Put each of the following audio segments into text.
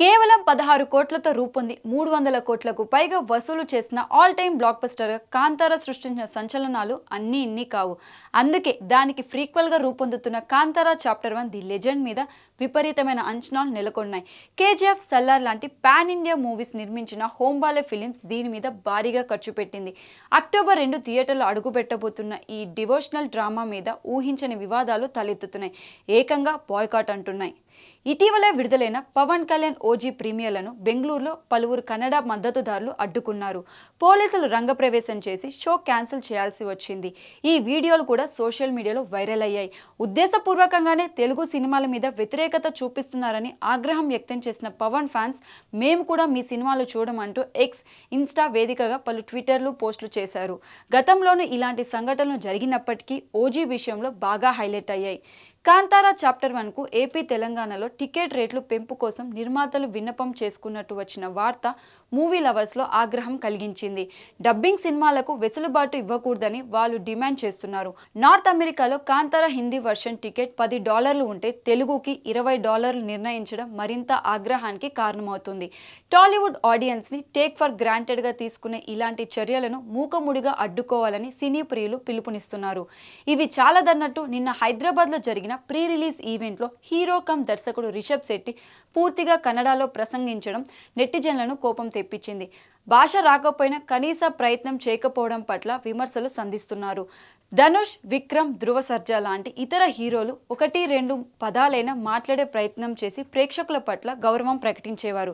కేవలం పదహారు కోట్లతో రూపొంది మూడు వందల కోట్లకు పైగా వసూలు చేసిన all time blockbuster Kantara సృష్టించిన సంచలనాలు అన్నీ ఇన్ని కావు. అందుకే దానికి ఫ్రీక్వెల్గా రూపొందుతున్న Kantara chapter one the legend మీద విపరీతమైన అంచనాలు నెలకొన్నాయి. కేజీఎఫ్ సల్లార్ లాంటి పాన్ ఇండియా మూవీస్ నిర్మించిన హోంబాలే ఫిలిమ్స్ దీని మీద భారీగా ఖర్చు పెట్టింది. అక్టోబర్ రెండు థియేటర్లో అడుగుపెట్టబోతున్న ఈ డివోషనల్ డ్రామా మీద ఊహించని వివాదాలు తలెత్తుతున్నాయి. ఏకంగా బాయ్కాట్ అంటున్నాయి. ఇటీవలే విడుదలైన పవన్ కళ్యాణ్ ఓజీ ప్రీమియర్లను బెంగళూరులో పలువురు కన్నడ మద్దతుదారులు అడ్డుకున్నారు. పోలీసులు రంగప్రవేశం చేసి షో క్యాన్సిల్ చేయాల్సి వచ్చింది. ఈ వీడియోలు కూడా సోషల్ మీడియాలో వైరల్ అయ్యాయి. ఉద్దేశపూర్వకంగానే తెలుగు సినిమాల మీద వ్యతిరేకత చూపిస్తున్నారని ఆగ్రహం వ్యక్తం చేసిన పవన్ ఫ్యాన్స్ మేము కూడా మీ సినిమాలు చూడమంటూ ఎక్స్ ఇన్స్టా వేదికగా పలు ట్విట్టర్లు పోస్టులు చేశారు. గతంలోనూ ఇలాంటి సంఘటనలు జరిగినప్పటికీ ఓజీ విషయంలో బాగా హైలైట్ అయ్యాయి. కాంతారా చాప్టర్ వన్కు ఏపీ తెలంగాణలో టికెట్ రేట్లు పెంపు కోసం నిర్మాతలు విన్నపం చేసుకున్నట్టు వచ్చిన వార్త మూవీ లవర్స్లో ఆగ్రహం కలిగించింది. డబ్బింగ్ సినిమాలకు వెసులుబాటు ఇవ్వకూడదని వాళ్ళు డిమాండ్ చేస్తున్నారు. నార్త్ అమెరికాలో కాంతార హిందీ వర్షన్ టికెట్ పది డాలర్లు ఉంటే తెలుగుకి ఇరవై డాలర్లు నిర్ణయించడం మరింత ఆగ్రహానికి కారణమవుతుంది. టాలీవుడ్ ఆడియన్స్ని టేక్ ఫర్ గ్రాంటెడ్గా తీసుకునే ఇలాంటి చర్యలను మూకముడిగా అడ్డుకోవాలని సినీ ప్రియులు పిలుపునిస్తున్నారు. ఇవి చాలదన్నట్టు నిన్న హైదరాబాద్లో జరిగిన ప్రీ రిలీజ్ ఈవెంట్లో హీరో కమ్ దర్శకుడు రిషబ్ శెట్టి పూర్తిగా కన్నడలో ప్రసంగించడం నెటిజన్లను కోపం తెప్పించింది. భాష రాకపోయినా కనీస ప్రయత్నం చేయకపోవడం పట్ల విమర్శలు సంధిస్తున్నారు. ధనుష్ విక్రమ్ ధృవ సర్జా లాంటి ఇతర హీరోలు ఒకటి రెండు పదాలైనా మాట్లాడే ప్రయత్నం చేసి ప్రేక్షకుల పట్ల గౌరవం ప్రకటించేవారు.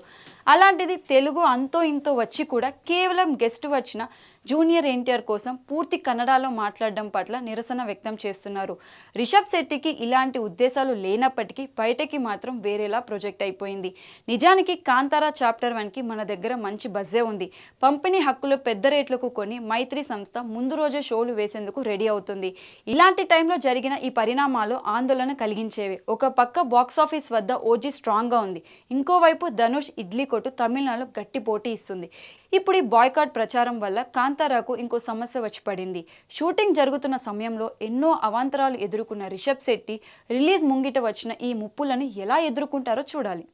అలాంటిది తెలుగు అంతో ఇంతో వచ్చి కూడా కేవలం గెస్ట్ వచ్చిన జూనియర్ ఎన్టీఆర్ కోసం పూర్తి కన్నడలో మాట్లాడడం పట్ల నిరసన వ్యక్తం చేస్తున్నారు. రిషబ్ శెట్టికి ఇలాంటి ఉద్దేశాలు లేనప్పటికీ బయటకి మాత్రం వేరేలా ప్రొజెక్ట్ అయిపోయింది. నిజానికి కాంతారా చాప్టర్ వన్కి మన దగ్గర మంచి బజ్జే ఉంది. పంపిణీ హక్కులు పెద్ద రేట్లకు కొని మైత్రి సంస్థ ముందు రోజే షోలు వేసేందుకు రెడీ అవుతుంది. ఇలాంటి టైంలో జరిగిన ఈ పరిణామాలు ఆందోళన కలిగించేవి. ఒక పక్క బాక్సాఫీస్ వద్ద ఓజీ స్ట్రాంగ్గా ఉంది. ఇంకోవైపు ధనుష్ ఇడ్లీ కొట్టు తమిళనాడులో గట్టి పోటీ ఇస్తుంది. ఇప్పుడు ఈ బాయ్కాట్ ప్రచారం వల్ల కాంతారాకు ఇంకో సమస్య వచ్చి పడింది షూటింగ్ జరుగుతున్న సమయంలో ఎన్నో అవాంతరాలు ఎదుర్కొన్న రిషబ్ శెట్టి రిలీజ్ ముంగిట వచ్చిన ఈ ముప్పులను ఎలా ఎదుర్కొంటారో చూడాలి.